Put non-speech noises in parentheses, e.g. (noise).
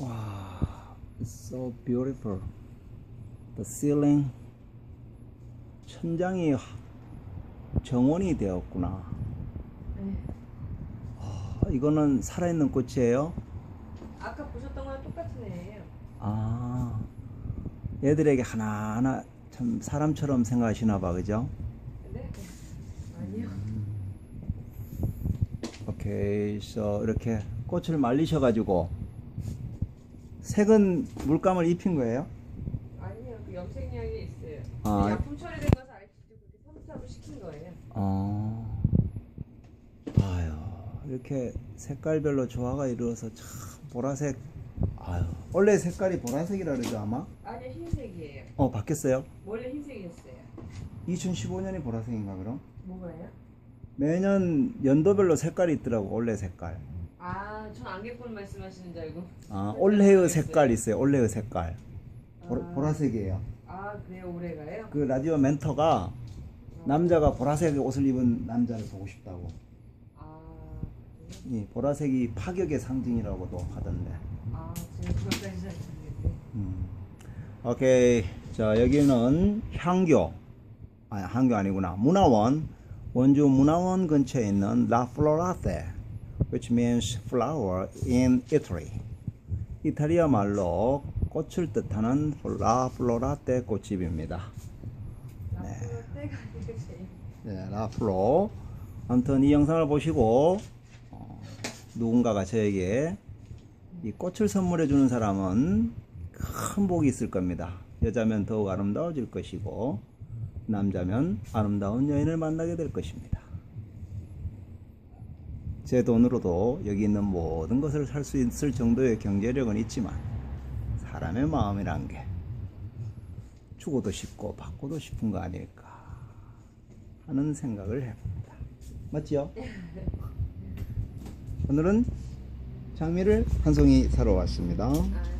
와, so beautiful. The ceiling. 천장이 정원이 되었구나. 네. 아, 이거는 살아있는 꽃이에요? 아까 보셨던 거랑 똑같은 애예요. 아, 얘들에게 하나하나 참 사람처럼 생각하시나 봐, 그죠? 네? 아니요. 오케이, so 이렇게 꽃을 말리셔가지고 색은 물감을 입힌 거예요? 아니요. 그 염색약이 있어요. 아. 약품 처리된 것을 알지도 그렇게 섬사로 시킨 거예요. 어, 아유, 이렇게 색깔별로 조화가 이루어서 참 보라색, 아유, 원래 색깔이 보라색이라 그러죠, 아마? 아니요. 흰색이에요. 어, 바뀌었어요? 원래 흰색이었어요. 2015년이 보라색인가, 그럼? 뭐가요? 매년 연도별로 색깔이 있더라고, 원래 색깔. 아, 전 안개꽃 말씀하시는 줄 알고. 아, 올해의 색깔 있어요, 올해의 색깔. 보, 아. 보라색이에요. 아, 그래요? 올해가요? 그 라디오 멘토가 남자가 보라색 옷을 입은 남자를 보고 싶다고. 아, 이 보라색이 파격의 상징이라고도 하던데. 아, 제가 그것까지 잘 모르겠네. 음. 오케이. 자, 여기는 향교. 아니, 향교 아니구나. 문화원. 원주 문화원 근처에 있는 Florate, which means flower in Italy. 이탈리아 말로 꽃을 뜻하는 Florate 꽃집입니다. 제일. 네, 라플로. 아무튼 이 영상을 보시고 어, 누군가가 저에게 이 꽃을 선물해 주는 사람은 큰 복이 있을 겁니다. 여자면 더욱 아름다워질 것이고 남자면 아름다운 여인을 만나게 될 것입니다. 제 돈으로도 여기 있는 모든 것을 살 수 있을 정도의 경제력은 있지만 사람의 마음이란 게 주고도 싶고 받고도 싶은 거 아닐까 하는 생각을 해봅니다. 맞지요? (laughs) 오늘은 장미를 한 송이 사러 왔습니다. 아,